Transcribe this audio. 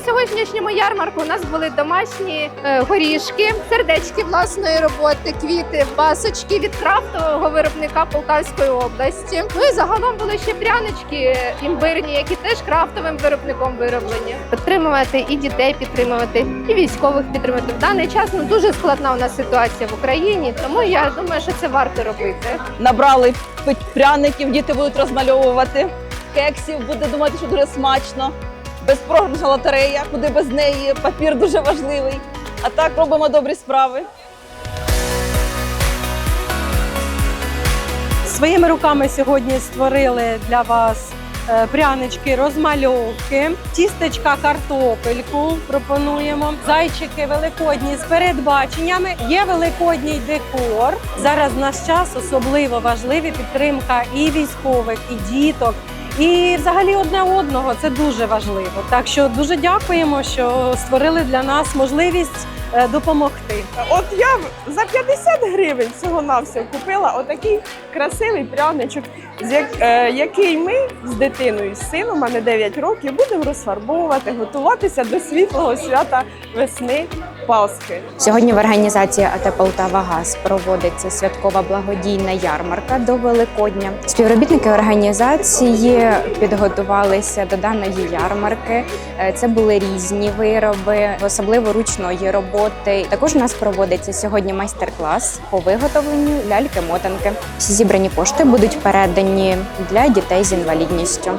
сьогоднішньому ярмарку у нас були домашні е, горішки, сердечки власної роботи, квіти, пасочки від крафтового виробника Полтавської області. Ну і загалом були ще прянички імбирні, які теж крафтовим виробником вироблені. Підтримувати і дітей підтримувати, і військових підтримувати. В даний час ну дуже складна у нас ситуація в Україні, тому я думаю, що це варто робити. Набрали пряників, діти будуть розмальовувати. Кексів буде думати, що дуже смачно. Безпрограшна лотерея, куди без неї. Папір дуже важливий. А так робимо добрі справи. Своїми руками сьогодні створили для вас е, прянички, розмальовки, тістечка, картопельку пропонуємо. Зайчики великодні з передбаченнями. Є великодній декор. Зараз наш час особливо важливі підтримка і військових, і діток. І взагалі одне одного це дуже важливо. Так що дуже дякуємо, що створили для нас можливість допомогти. От я за 50 гривень всього навсього купила отакий красивий пряничок, е, який ми з дитиною, з сином, мене 9 років, будемо розфарбовувати, готуватися до світлого свята весни Пасхи. Сьогодні в організації АТ Полтава ГАЗ проводиться святкова благодійна ярмарка до Великодня. Співробітники організації підготувалися до даної ярмарки. Е, Це були різні вироби, особливо ручної роботи. Також у нас проводиться сьогодні майстер-клас по виготовленню ляльки-мотанки. Всі зібрані кошти будуть передані для дітей з інвалідністю.